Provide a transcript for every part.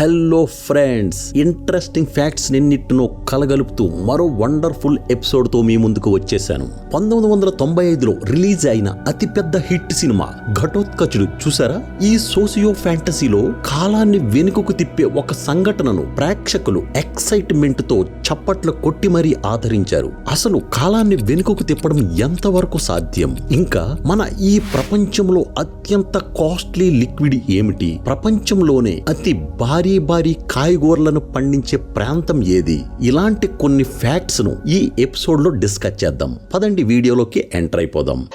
Hello friends interesting facts నిన్నిటినో కలగలుపుతూ మరో వండర్ఫుల్ ఎపిసోడ్తో మీ ముందుకు వచ్చేసాను. పంతొమ్మిది వందల తొంభై ఐదులో రిలీజ్ అయిన అతిపెద్ద హిట్ సినిమా ఘటోత్కచుడు చూసారా? ఈ సోసియో ఫ్యాంటసీలో కాలాన్ని వెనుకకు తిప్పే ఒక సంఘటనను ప్రేక్షకులు ఎక్సైట్మెంట్తో చప్పట్లు కొట్టి మరీ ఆదరించారు. అసలు కాలాన్ని వెనుకకు తిప్పడం ఎంతవరకు సాధ్యం? ఇంకా మన ఈ ప్రపంచంలో అత్యంత కాస్ట్లీ లిక్విడ్ ఏమిటి? ప్రపంచంలోనే అతి భారీ భారీ కాయగూరలను పండించే ప్రాంతం ఏది? ఇలాంటి కొన్ని ఫ్యాక్ట్స్ను ఈ ఎపిసోడ్లో డిస్కస్ చేద్దాం. పదండి వీడియోలోకి ఎంటర్ అయిపోదాం.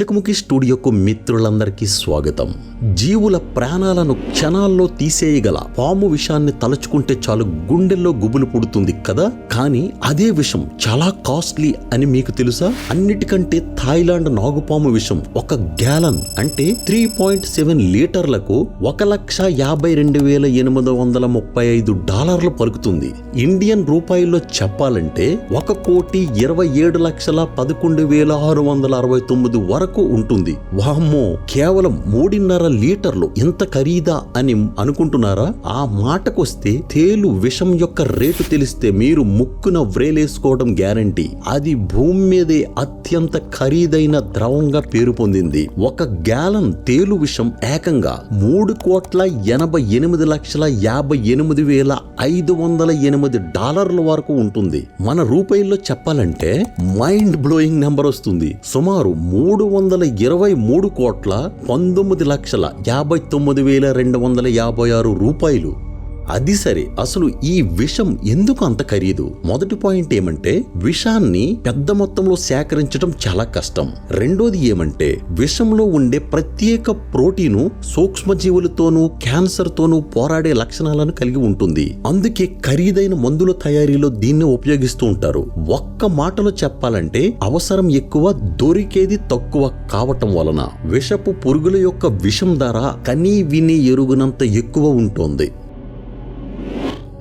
చెకుముకి స్టూడియోకు మిత్రులందరికీ స్వాగతం. జీవుల ప్రాణాలను క్షణాల్లో తీసేయగల పాము విషాన్ని తలుచుకుంటే చాలు గుండెల్లో గుబులు పుడుతుంది కదా? కానీ అదే విషం చాలా కాస్ట్లీ అని మీకు తెలుసా? అన్నిటికంటే థాయిలాండ్ నాగుపాము విషం ఒక గ్యాలన్ అంటే త్రీ పాయింట్ సెవెన్ లీటర్లకు ఒక లక్ష యాభై రెండు వేల ఎనిమిది వందల ముప్పై ఐదు డాలర్లు పలుకుతుంది. ఇండియన్ రూపాయల్లో చెప్పాలంటే ఒక కోటి ఇరవై ఏడు లక్షల పదకొండు వేల ఆరు వందల అరవై తొమ్మిది వరకు ఉంటుంది. వామ్మో కేవలం మూడున్నర లీటర్లు ఎంత ఖరీదా అని అనుకుంటున్నారా? ఆ మాటకొస్తే తేలు విషం యొక్క రేటు తెలిస్తే మీరు ముక్కున వ్రేలేసుకోవడం గ్యారంటీ. అది భూమి మీదే అత్యంత ఖరీదైన ద్రవంగా పేరు పొందింది. ఒక గ్యాలన్ తేలు విషం ఏకంగా మూడు కోట్ల ఎనభై ఎనిమిది లక్షల యాభై ఎనిమిది వేల ఐదు వందల ఎనిమిది డాలర్ల వరకు ఉంటుంది. మన రూపాయల్లో చెప్పాలంటే మైండ్ బ్లోయింగ్ నెంబర్ వస్తుంది. సుమారు మూడు వందల ఇరవై మూడు కోట్ల పంతొమ్మిది లక్షల యాభై తొమ్మిది వేల రెండు వందల యాభై ఆరు రూపాయలు. అది సరే. అసలు ఈ విషం ఎందుకు అంత ఖరీదు? మొదటి పాయింట్ ఏమంటే విషాన్ని పెద్ద మొత్తంలో సేకరించడం చాలా కష్టం. రెండోది ఏమంటే విషంలో ఉండే ప్రత్యేక ప్రోటీను సూక్ష్మజీవులతోనూ క్యాన్సర్తోనూ పోరాడే లక్షణాలను కలిగి ఉంటుంది. అందుకే ఖరీదైన మందుల తయారీలో దీన్ని ఉపయోగిస్తూ ఉంటారు. ఒక్క మాటలో చెప్పాలంటే అవసరం ఎక్కువ దొరికేది తక్కువ కావటం వలన విషపు పురుగుల యొక్క విషం ధర కనీ విని ఎరుగునంత ఎక్కువ ఉంటుంది.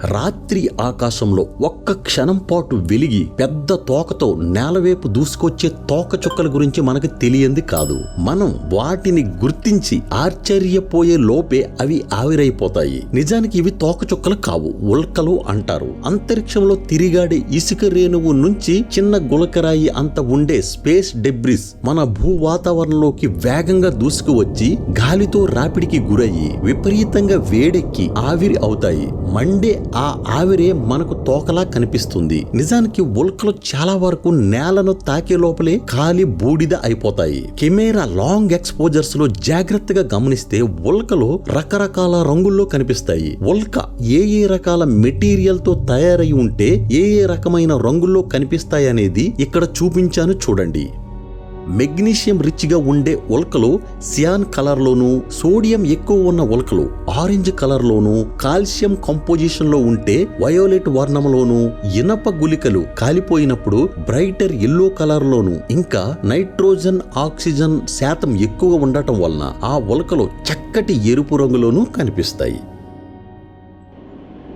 రాత్రి ఆకాశంలో ఒక్క క్షణం పాటు వెలిగి పెద్ద తోకతో నేలవైపు దూసుకొచ్చే తోక చుక్కల గురించి మనకు తెలియంది కాదు. మనం వాటిని గుర్తించి ఆశ్చర్యపోయే లోపే అవి ఆవిరైపోతాయి. నిజానికి ఇవి తోక చుక్కలు కావు ఉల్కలు అంటారు. అంతరిక్షంలో తిరిగాడే ఇసుక రేణువు నుంచి చిన్న గులకరాయి అంత ఉండే స్పేస్ డెబ్రిస్ మన భూ వాతావరణంలోకి వేగంగా దూసుకువచ్చి గాలితో రాపిడికి గురయ్యి విపరీతంగా వేడెక్కి ఆవిరి అవుతాయి. మండే ఆ ఆవిరే మనకు తోకలా కనిపిస్తుంది. నిజానికి ఉల్కలు చాలా వరకు నేలను తాకే లోపలే కాలి బూడిద అయిపోతాయి. కెమెరా లాంగ్ ఎక్స్పోజర్స్లో జాగ్రత్తగా గమనిస్తే ఉల్కలు రకరకాల రంగుల్లో కనిపిస్తాయి. ఉల్క ఏ ఏ రకాల మెటీరియల్తో తయారై ఉంటే ఏ ఏ రకమైన రంగుల్లో కనిపిస్తాయి అనేది ఇక్కడ చూపించాను చూడండి. మెగ్నీషియం రిచ్గా ఉండే ఉల్కలు సియాన్ కలర్లోను సోడియం ఎక్కువ ఉన్న ఉల్కలు ఆరెంజ్ కలర్లోను కాల్షియం కంపోజిషన్లో ఉంటే వయోలెట్ వర్ణంలోను ఇనప గుళికలు కాలిపోయినప్పుడు బ్రైటర్ ఎల్లో కలర్లోను ఇంకా నైట్రోజన్ ఆక్సిజన్ శాతం ఎక్కువ ఉండటం వలన ఆ ఉలకలు చక్కటి ఎరుపు రంగులోనూ కనిపిస్తాయి.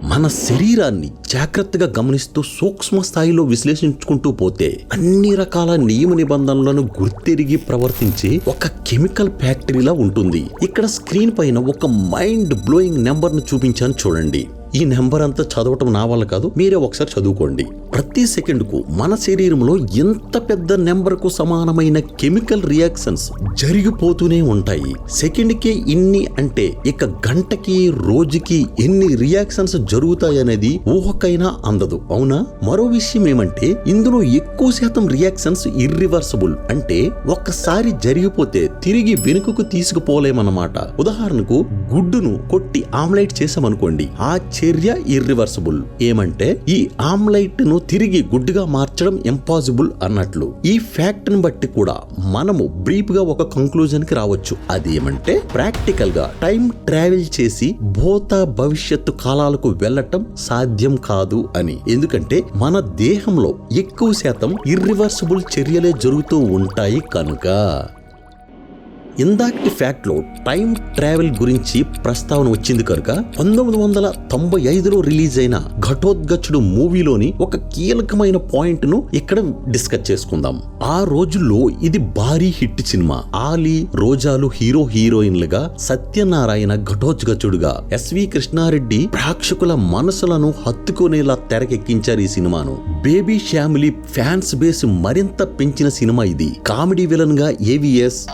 మన శరీరాన్ని జాగ్రత్తగా గమనిస్తూ సూక్ష్మ స్థాయిలో విశ్లేషించుకుంటూ పోతే అన్ని రకాల నియమ నిబంధనలను గుర్తెరిగి ప్రవర్తించే ఒక కెమికల్ ఫ్యాక్టరీలా ఉంటుంది. ఇక్కడ స్క్రీన్ పైన ఒక మైండ్ బ్లోయింగ్ నెంబర్ను చూపించాను చూడండి. ఈ నెంబర్ అంతా చదవటం నా వల్ల కాదు మీరే ఒకసారి చదువుకోండి. ప్రతి సెకండ్కు మన శరీరంలో ఎంత పెద్ద నెంబర్కు సమానమైన కెమికల్ రియాక్షన్స్ జరిగిపోతూనే ఉంటాయి. సెకండ్కే ఇన్ని అంటే ఇక గంటకి రోజుకి ఎన్ని రియాక్షన్స్ జరుగుతాయనేది ఊహకైనా అందదు అవునా? మరో విషయం ఏమంటే ఇందులో ఎక్కువ శాతం రియాక్షన్స్ ఇర్రివర్సబుల్ అంటే ఒక్కసారి జరిగిపోతే తిరిగి వెనుకకు తీసుకుపోలేమన్నమాట. ఉదాహరణకు గుడ్డును కొట్టి ఆమ్లెట్ చేసామనుకోండి ఆ చర్య ఇర్రివర్సిబుల్ ఏమంటే ఈ ఆమ్లైట్ను తిరిగి గుడ్డుగా మార్చడం ఇంపాసిబుల్ అన్నట్లు. ఈ ఫ్యాక్ట్ని బట్టి కూడా మనము బ్రీఫ్గా ఒక కంక్లూజన్కి రావచ్చు. అది ఏమంటే ప్రాక్టికల్గా టైం ట్రావెల్ చేసి భూత భవిష్యత్తు కాలాలకు వెళ్ళటం సాధ్యం కాదు అని. ఎందుకంటే మన దేహంలో ఎక్కువ శాతం ఇర్రివర్సిబుల్ చర్యలే జరుగుతూ ఉంటాయి కనుక. ఇందాకటి ఫ్యాక్ట్లో టైం ట్రావెల్ గురించి ప్రస్తావన వచ్చింది కనుక పంతొమ్మిది వందల తొంభై ఐదులో రిలీజ్ అయిన ఘటోద్గచ్చుడు మూవీలోని ఒక కీలకమైన పాయింట్ను ఇక్కడ డిస్కస్ చేసుకుందాం. ఆ రోజుల్లో ఇది భారీ హిట్ సినిమా. ఆలీ రోజాలు హీరో హీరోయిన్లుగా సత్యనారాయణ ఘటోద్గచ్చుడుగా ఎస్వి కృష్ణారెడ్డి ప్రేక్షకుల మనసులను హత్తుకునేలా తెరకెక్కించారు ఈ సినిమాను. బేబీ ఫ్యామిలీ ఫ్యాన్స్ బేస్ మరింత పెంచిన సినిమా ఇది. కామెడీ విలన్గా ఏవిఎస్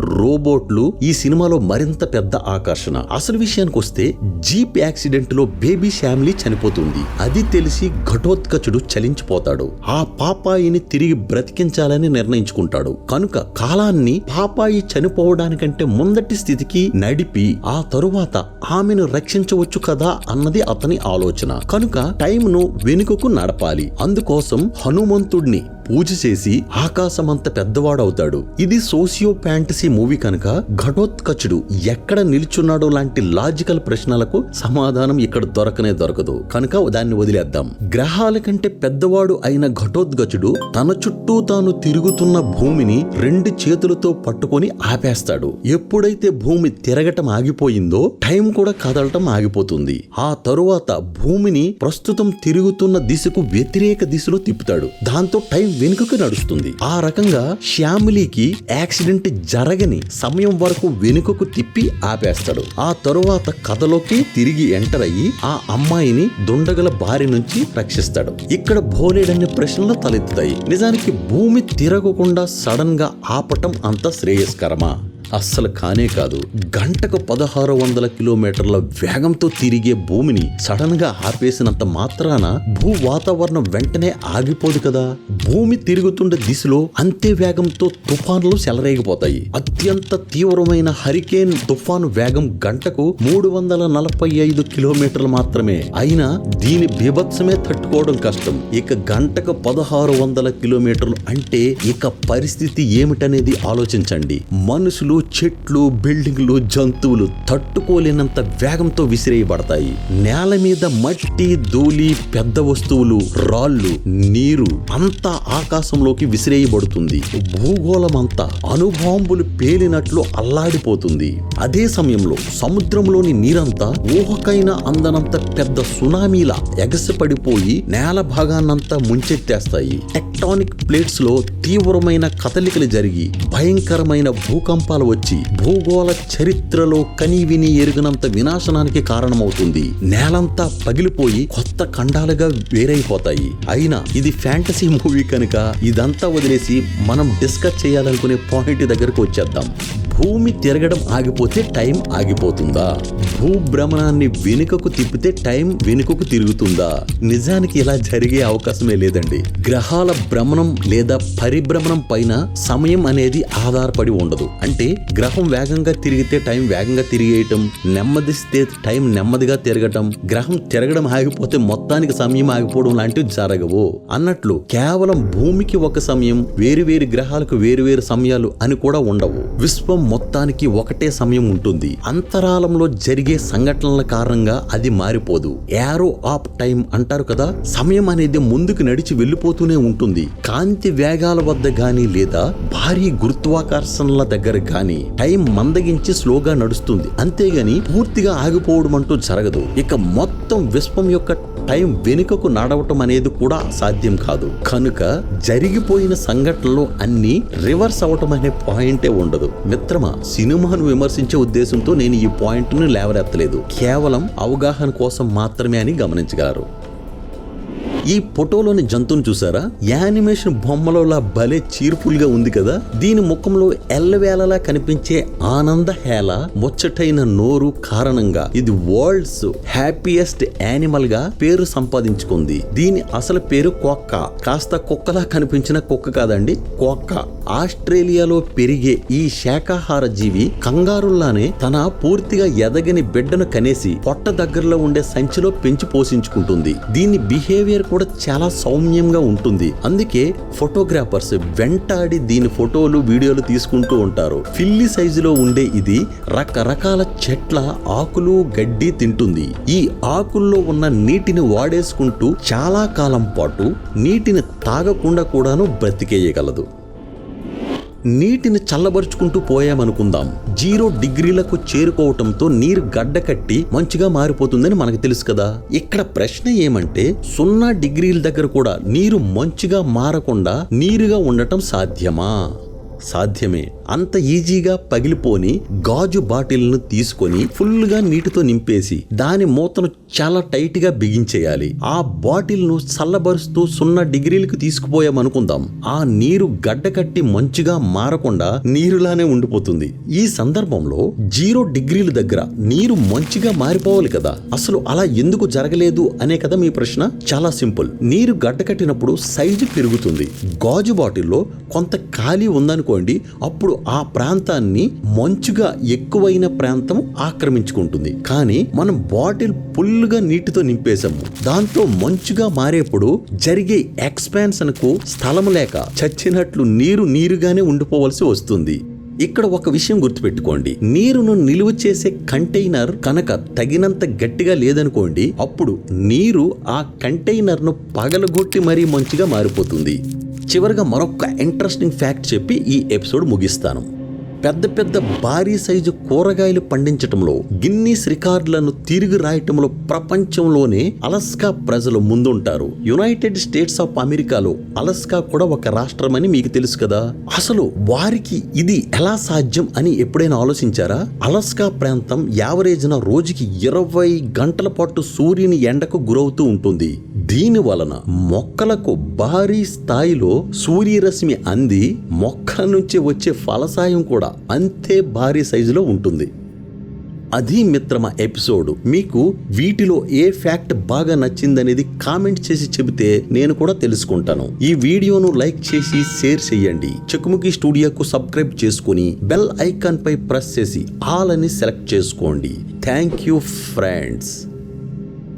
రోబోట్లు ఈ సినిమాలో మరింత పెద్ద ఆకర్షణ. అసలు విషయానికి వస్తే జీప్ యాక్సిడెంట్లో బేబీ శామిలీ చనిపోతుంది. అది తెలిసి ఘటోత్కచుడు చలించిపోతాడు. ఆ పాపాయిని తిరిగి బ్రతికించాలని నిర్ణయించుకుంటాడు. కనుక కాలాన్ని పాపాయి చనిపోవడానికంటే ముందటి స్థితికి నడిపి ఆ తరువాత ఆమెను రక్షించవచ్చు కదా అన్నది అతని ఆలోచన. కనుక టైంను వెనుకకు నడపాలి. అందుకోసం హనుమంతుడిని పూజ చేసి ఆకాశమంత పెద్దవాడవుతాడు. ఇది సోషియో ఫ్యాంటసీ మూవీ కనుక ఘటోత్కచుడు ఎక్కడ నిల్చున్నాడో లాంటి లాజికల్ ప్రశ్నలకు సమాధానం ఇక్కడ దొరకనే దొరకదు. కనుక దాన్ని వదిలేద్దాం. గ్రహాల కంటే పెద్దవాడు అయిన ఘటోద్గచుడు తన చుట్టూ తాను తిరుగుతున్న భూమిని రెండు చేతులతో పట్టుకొని ఆపేస్తాడు. ఎప్పుడైతే భూమి తిరగటం ఆగిపోయిందో టైం కూడా కదలటం ఆగిపోతుంది. ఆ తరువాత భూమిని ప్రస్తుతం తిరుగుతున్న దిశకు వ్యతిరేక దిశలో తిప్పుతాడు. దాంతో టైం వెనుకకు నడుస్తుంది. ఆ రకంగా శ్యామిలీకి యాక్సిడెంట్ జరగని సమయం వరకు వెనుకకు తిప్పి ఆపేస్తాడు. ఆ తరువాత కథలోకి తిరిగి ఎంటర్ అయ్యి ఆ అమ్మాయిని దుండగల బారి నుంచి రక్షిస్తాడు. ఇక్కడ భోలేడన్ని ప్రశ్నలు తలెత్తుతాయి. నిజానికి భూమి తిరగకుండా సడన్గా ఆపటం అంత శ్రేయస్కరమా? అస్సలు కానే కాదు గంటకు పదహారు వందల కిలోమీటర్ల వేగంతో తిరిగే భూమిని సడన్గా ఆపేసినంత మాత్రాన భూ వాతావరణం వెంటనే ఆగిపోదు కదా. భూమి తిరుగుతుండే దిశలో అంతే వేగంతో తుఫాన్లు చెలరేగిపోతాయి. అత్యంత తీవ్రమైన హరికేన్ తుఫాను వేగం గంటకు మూడు వందల నలభై ఐదు కిలోమీటర్లు మాత్రమే. అయినా దీని బీభత్సమే తట్టుకోవడం కష్టం. ఇక గంటకు పదహారు వందల కిలోమీటర్లు అంటే ఇక పరిస్థితి ఏమిటనేది ఆలోచించండి. మనుషులు చెట్లు బిల్డింగ్లు జంతువులు తట్టుకోలేనంత వేగంతో విసిరేయబడతాయి. నేల మీద మట్టి ధూళి పెద్ద వస్తువులు రాళ్ళు నీరు అంతా ఆకాశంలోకి విసిరేయబడుతుంది. భూగోళం అంతా అణుబాంబులు పేలినట్లు అల్లాడిపోతుంది. అదే సమయంలో సముద్రంలోని నీరంతా ఊహకైన అందనంత పెద్ద సునామీలా ఎగసిపడిపోయి నేల భాగాన్నంతా ముంచెత్తేస్తాయి. టెక్టానిక్ ప్లేట్స్లో తీవ్రమైన కదలికలు జరిగి భయంకరమైన భూకంపాలు వచ్చి భూగోళ చరిత్రలో కనీవిని ఎరుగనంత వినాశనానికి కారణమవుతుంది. నేలంతా పగిలిపోయి కొత్త ఖండాలుగా వేరైపోతాయి. అయినా ఇది ఫ్యాంటసీ మూవీ కనుక ఇదంతా వదిలేసి మనం డిస్కస్ చేయాలనుకునే పాయింట్ దగ్గరకు వచ్చేద్దాం. భూమి తిరగడం ఆగిపోతే టైం ఆగిపోతుందా? భూభ్రమణాన్ని వెనుకకు తిప్పితే టైం వెనుకకు తిరుగుతుందా? నిజానికి ఇలా జరిగే అవకాశమే లేదండి. గ్రహాల భ్రమణం లేదా పరిభ్రమణం పైన సమయం అనేది ఆధారపడి ఉండదు. అంటే గ్రహం వేగంగా తిరిగితే టైం వేగంగా తిరిగేయటం నెమ్మదిస్తే టైం నెమ్మదిగా తిరగటం గ్రహం తిరగడం ఆగిపోతే మొత్తానికి సమయం ఆగిపోవడం లాంటివి జరగవు. అన్నట్లు కేవలం భూమికి ఒక సమయం వేరు వేరు గ్రహాలకు వేరు వేరు సమయాలు అని కూడా ఉండవు. విశ్వం మొత్తానికి ఒకటే సమయం ఉంటుంది. అంతరాలంలో జరిగే సంఘటనల కారణంగా అది మారిపోదు. యారో ఆఫ్ టైం అంటారు కదా సమయం అనేది ముందుకు నడిచి వెళ్ళిపోతూనే ఉంటుంది. కాంతి వేగాల వద్ద గాని లేదా భారీ గురుత్వాకర్షణల దగ్గర గాని టైం మందగించి స్లోగా నడుస్తుంది. అంతేగాని పూర్తిగా ఆగిపోవడం అంటూ జరగదు. ఇక మొత్తం విశ్వం యొక్క టైం వెనుకకు నడవటం అనేది కూడా సాధ్యం కాదు. కనుక జరిగిపోయిన సంఘటనలు అన్ని రివర్స్ అవటం అనే పాయింటే ఉండదు. మిత్రమా సినిమాను విమర్శించే ఉద్దేశంతో నేను ఈ పాయింట్ను లేవనెత్తలేదు. కేవలం అవగాహన కోసం మాత్రమే అని గమనించగలరు. ఈ ఫోటోలోని జంతువుని చూసారా? యానిమేషన్ బొమ్మలోలా భలే చీర్ఫుల్గా ఉంది కదా? దీని ముఖంలో ఎల్లవేళలా కనిపించే ఆనంద హేళ ముచ్చటైన నోరు కారణంగా ఇది వరల్డ్స్ హ్యాపీయెస్ట్ యానిమల్గా పేరు సంపాదించుకుంది. దీని అసలు పేరు కొక్క. కాస్త కుక్కలా కనిపించిన కుక్క కాదండి కొక్క. ఆస్ట్రేలియాలో పెరిగే ఈ శాకాహార జీవి కంగారుల్లానే తన పూర్తిగా ఎదగని బిడ్డను కనేసి పొట్ట దగ్గరలో ఉండే సంచిలో పెంచి పోషించుకుంటుంది. దీని బిహేవియర్ కూడా కూడా చాలా సౌమ్యంగా ఉంటుంది. అందుకే ఫోటోగ్రాఫర్స్ వెంటాడి దీని ఫోటోలు వీడియోలు తీసుకుంటూ ఉంటారు. ఫిల్లి సైజులో ఉండే ఇది రకరకాల చెట్ల ఆకులు గడ్డి తింటుంది. ఈ ఆకుల్లో ఉన్న నీటిని వాడేసుకుంటూ చాలా కాలం పాటు నీటిని తాగకుండా కూడాను బ్రతికేయగలదు. నీటిని చల్లబరుచుకుంటూ పోయామనుకుందాం. జీరో డిగ్రీలకు చేరుకోవటంతో నీరు గడ్డకట్టి మంచిగా మారిపోతుందని మనకు తెలుసు కదా. ఇక్కడ ప్రశ్న ఏమంటే సున్నా డిగ్రీల దగ్గర కూడా నీరు మంచుగా మారకుండా నీరుగా ఉండటం సాధ్యమా? సాధ్యమే. అంత ఈజీగా పగిలిపోని గాజు బాటిల్ను తీసుకొని ఫుల్గా నీటితో నింపేసి దాని మూతను చాలా టైట్గా బిగించేయాలి. ఆ బాటిల్ను చల్లబరుస్తూ సున్నా డిగ్రీలకు తీసుకుపోయామనుకుందాం. ఆ నీరు గడ్డకట్టి మంచుగా మారకుండా నీరులానే ఉండిపోతుంది. ఈ సందర్భంలో జీరో డిగ్రీల దగ్గర నీరు మంచిగా మారిపోవాలి కదా. అసలు అలా ఎందుకు జరగలేదు అనే కదా మీ ప్రశ్న చాలా సింపుల్. నీరు గడ్డకట్టినప్పుడు సైజు పెరుగుతుంది. గాజు బాటిల్లో కొంత ఖాళీ ఉందనుకోండి అప్పుడు ఆ ప్రాంతాన్ని మంచుగా ఎక్కువైన ప్రాంతం ఆక్రమించుకుంటుంది. కానీ మనం బాటిల్ ఫుల్గా నీటితో నింపేశాము. దాంతో మంచుగా మారేప్పుడు జరిగే ఎక్స్పాన్షన్కు స్థలం లేక చచ్చినట్లు నీరు నీరుగానే ఉండిపోవలసి వస్తుంది. ఇక్కడ ఒక విషయం గుర్తుపెట్టుకోండి. నీరును నిలువ చేసే కంటైనర్ కనుక తగినంత గట్టిగా లేదనుకోండి అప్పుడు నీరు ఆ కంటైనర్ను పగలగొట్టి మరీ మంచిగా మారిపోతుంది. చివరిగా మరొక ఇంట్రెస్టింగ్ ఫ్యాక్ట్ చెప్పి ఈ ఎపిసోడ్ ముగిస్తాను. పెద్ద పెద్ద భారీ సైజు కూరగాయలు పండించటంలో గిన్నీస్ రికార్డులను తిరిగి రాయటంలో ప్రపంచంలోనే అలస్కా ప్రజలు ముందుంటారు. యునైటెడ్ స్టేట్స్ ఆఫ్ అమెరికాలో అలస్కా కూడా ఒక రాష్ట్రమని మీకు తెలుసు కదా. అసలు వారికి ఇది ఎలా సాధ్యం అని ఎప్పుడైనా ఆలోచించారా? అలస్కా ప్రాంతం యావరేజ్న రోజుకి ఇరవై గంటల పాటు సూర్యుని ఎండకు గురవుతూ ఉంటుంది. దీని వలన మొక్కలకు భారీ స్థాయిలో సూర్యరశ్మి అంది మొక్కల నుంచి వచ్చే ఫలసాయం కూడా అంతే భారీ సైజులో ఉంటుంది. అది మిత్రమ ఎపిసోడ్. మీకు వీటిలో ఏ ఫ్యాక్ట్ బాగా నచ్చిందనేది కామెంట్ చేసి చెబితే నేను కూడా తెలుసుకుంటాను. ఈ వీడియోను లైక్ చేసి షేర్ చేయండి. చకుముఖి స్టూడియోకు సబ్స్క్రైబ్ చేసుకుని బెల్ ఐకాన్ పై ప్రెస్ చేసి ఆల్ అని సెలెక్ట్ చేసుకోండి. Thank you friends.